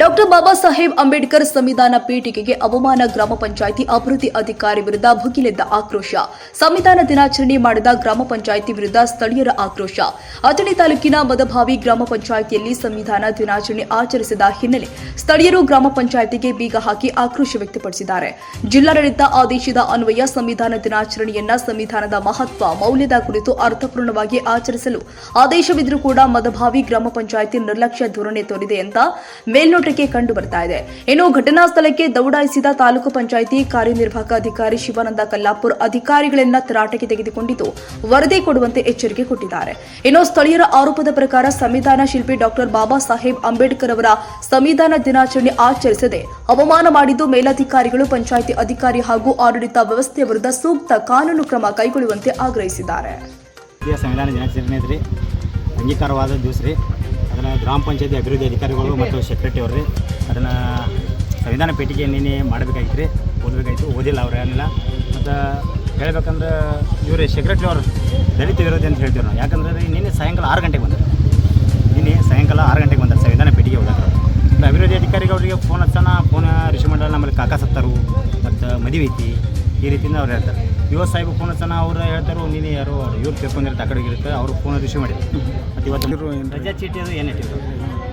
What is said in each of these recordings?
Doctor Baba Saheb Ambedkar ಸಂವಿಧಾನ ಪೀಠಿಕೆಗೆ ಅವಮಾನ ಗ್ರಾಮ ಪಂಚಾಯಿತಿ ಅಭಿವೃದ್ಧಿ ಅಧಿಕಾರಿ ವಿರುದ್ಧ ಭುಗಿಲೆದ್ದ ಆಕ್ರೋಶ. ಸಂವಿಧಾನ ದಿನಾಚರಣೆ ಮಾಡಿದ ಗ್ರಾಮ ಪಂಚಾಯಿತಿ ವಿರುದ್ಧ ಸ್ಥಳೀಯರ ಆಕ್ರೋಶ. ಅಥಣಿ ತಾಲೂಕಿನ ಮದಭಾವಿ ಗ್ರಾಮ ಪಂಚಾಯಿತಿಯಲ್ಲಿ ಸಂವಿಧಾನ ದಿನಾಚರಣೆ ಆಚರಿಸಿದ ಹಿನ್ನೆಲೆ ಸ್ಥಳೀಯರು ಗ್ರಾಮ ಪಂಚಾಯಿತಿಗೆ ಬೀಗ ಹಾಕಿ ಆಕ್ರೋಶ ವ್ಯಕ್ತಪಡಿಸಿದ್ದಾರೆ. ಜಿಲ್ಲಾಡಳಿತ ಆದೇಶದ ಅನ್ವಯ ಸಂವಿಧಾನ ದಿನಾಚರಣೆಯನ್ನ ಸಂವಿಧಾನದ ಮಹತ್ವ, ಮೌಲ್ಯದ ಕುರಿತು ಅರ್ಥಪೂರ್ಣವಾಗಿ ಆಚರಿಸಲು ಆದೇಶವಿದ್ರೂ ಕೂಡ ಮದಭಾವಿ ಗ್ರಾಮ ಪಂಚಾಯಿತಿ ನಿರ್ಲಕ್ಷ್ಯ ಧೋರಣೆ ತೋರಿದೆ ಅಂತ ಮೇಲ್ನೋಟಕ್ಕೆ ಕಂಡು ಬರ್ತಾ ಇದೆ. ಇನ್ನು ಘಟನಾ ಸ್ಥಳಕ್ಕೆ ದೌಡಾಯಿಸಿದ ತಾಲೂಕು ಪಂಚಾಯಿತಿ ಕಾರ್ಯನಿರ್ವಾಹಕ ಅಧಿಕಾರಿ ಶಿವಾನಂದ ಕಲ್ಲಾಪುರ್ ಅಧಿಕಾರಿಗಳನ್ನ ತರಾಟೆಗೆ ತೆಗೆದುಕೊಂಡಿದ್ದು, ವರದಿ ಕೊಡುವಂತೆ ಎಚ್ಚರಿಕೆ ಕೊಟ್ಟಿದ್ದಾರೆ. ಇನ್ನು ಸ್ಥಳೀಯರ ಆರೋಪದ ಪ್ರಕಾರ ಸಂವಿಧಾನ ಶಿಲ್ಪಿ ಡಾಕ್ಟರ್ ಬಾಬಾ ಸಾಹೇಬ್ ಅಂಬೇಡ್ಕರ್ ಅವರ ಸಂವಿಧಾನ ದಿನಾಚರಣೆ ಆಚರಿಸದೆ ಅವಮಾನ ಮಾಡಿದ್ದು ಮೇಲಧಿಕಾರಿಗಳು, ಪಂಚಾಯಿತಿ ಅಧಿಕಾರಿ ಹಾಗೂ ಆಡಳಿತ ವ್ಯವಸ್ಥೆಯ ವಿರುದ್ಧ ಸೂಕ್ತ ಕಾನೂನು ಕ್ರಮ ಕೈಗೊಳ್ಳುವಂತೆ ಆಗ್ರಹಿಸಿದ್ದಾರೆ. ಸಂವಿಧಾನ ದಿನಾಚರಣೆ ಅಂಗೀಕಾರವಾದ ದಿವಸ ರೀ. ಅದನ್ನು ಗ್ರಾಮ ಪಂಚಾಯತಿ ಅಭಿವೃದ್ಧಿ ಅಧಿಕಾರಿಗಳು ಮತ್ತು ಸೆಕ್ರೆಟರಿ ಅವ್ರಿ ಅದನ್ನು ಸಂವಿಧಾನ ಪೇಟಿಗೆ ನಿನ್ನೆ ಮಾಡಬೇಕಾಗಿತ್ತು ರೀ. ಓದಬೇಕಾಯ್ತು ಓದಿಲ್ಲ ಅವ್ರು ಏನಿಲ್ಲ. ಮತ್ತು ಹೇಳ್ಬೇಕಂದ್ರೆ ಇವರು ಸೆಕ್ರೆಟರಿ ಅವರು ದಲಿತ ವಿರೋಧಿ ಅಂತ ಹೇಳ್ತೀವಿ ನಾವು. ಯಾಕಂದ್ರೆ ರೀ, ನಿನ್ನೆ ಸಾಯಂಕಾಲ ಆರು ಗಂಟೆಗೆ ಬಂದರು. ನಿನ್ನೆ ಸಾಯಂಕಾಲ ಆರು ಗಂಟೆಗೆ ಬಂದರು ಸಂವಿಧಾನ ಪೇಟಿಗೆ ಹೋದಾಗ. ಮತ್ತು ಅಭಿವೃದ್ಧಿ ಅಧಿಕಾರಿಗಳಿಗೆ ಫೋನ್ ಹಚ್ಚೋಣ ಫೋನ್ ರಿಸೀವ್ ಮಾಡಲ್ಲ. ನಮ್ಮಲ್ಲಿ ಕಾಕಾ ಸತ್ತರು, ಮತ್ತು ಮದುವೆ ಐತಿ. ಈ ರೀತಿಯಿಂದ ಅವ್ರು ಹೇಳ್ತಾರೆ. ಯುವ ಸಾಹೇಬ್ ಫೋನ್ ಅವ್ರ ಅವ್ರು ಹೇಳ್ತಾರೆ ನೀನು ಯಾರು ಇವ್ರು ತಿಳ್ಕೊಂಡಿರ್ತ ಆ ಕಡೆ ಇರುತ್ತೆ ಅವ್ರು ಫೋನ್ ರಿಸೀವ್ ಮಾಡಿ ಮತ್ತು ಇವತ್ತು ರಜಾ ಚೀಟಿ ಅದು ಏನು ಇಟ್ಟಿದ್ರು?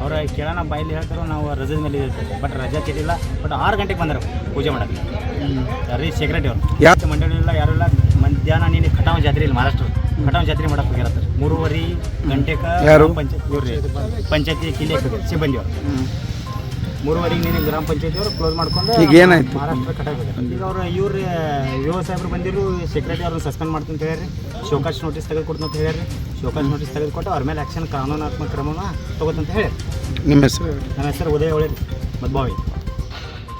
ಅವ್ರ ಕೇಳೋಣ ಬಾಯಲ್ಲಿ ಹೇಳ್ತಾರೋ ನಾವು ರಜದ ಮೇಲೆ ಇರ್ತೇವೆ. ಬಟ್ ರಜಾ ಚೀಟಿ ಇಲ್ಲ ಬಟ್ ಆರು ಗಂಟೆಗೆ ಬಂದರು ಪೂಜೆ ಮಾಡೋಕ್ಕೆ. ಸರಿ ಸೆಕ್ರೆಟರಿ ಅವರು. ಯಾವ ಮಂಡಳಿ ಇಲ್ಲ ಯಾರು ಇಲ್ಲ ಮಧ್ಯಾಹ್ನ ನೀನು ಕಟಾವ ಜಾತ್ರೆ ಇಲ್ಲಿ ಮಹಾರಾಷ್ಟ್ರ. ಕಟಾವ ಜಾತ್ರೆ ಮಾಡಕ್ಕೆ ಹೋಗಿರತ್ತೆ. ಮೂರುವರೆ ಗಂಟೆಗೆ? ಪಂಚಾಯತ್ ಇವ್ರಿ ಪಂಚಾಯತಿ ಕಿಲೆ ಸಿಬ್ಬಂದಿ ಅವರು ಮೂರುವರೆಗೆ ನೀನು ಗ್ರಾಮ ಪಂಚಾಯತಿ ಅವರು ಕ್ಲೋಸ್ ಮಾಡ್ಕೊಂಡು ಈಗ ಏನಾಯ್ತು? ಮಹಾರಾಷ್ಟ್ರ ಕಟಾವ್ ಈಗ ಅವರು ಇವ್ರು ಯುವ ಸಾಹೇಬ್ರು ಬಂದಿರು ಸೆಕ್ರೆಟರಿ ಅವ್ರನ್ನ ಸಸ್ಪೆಂಡ್ ಮಾಡ್ತೀನಿ ಅಂತ ಹೇಳ್ರಿ ಶೋಕಾಸ್ ನೋಟಿಸ್ ತೆಗೆದು ಕೊಡ್ತೀನಿ ಅಂತ ಹೇಳ್ರಿ ಶೋಕಾಸ್ ನೋಟಿಸ್ ತೆಗೆದುಕೊಟ್ಟು ಅವ್ರ ಮೇಲೆ ಆ್ಯಕ್ಷನ್ ಕಾನೂನಾತ್ಮಕ ಕ್ರಮನ ತಗೋತಂತ ಹೇಳಿ ನಿಮ್ಮ ಹೆಸರು? ನನ್ನ ಹೆಸರು ಉದಯ ಒಳ್ಳೆ ಮದ್ಭಾವಿ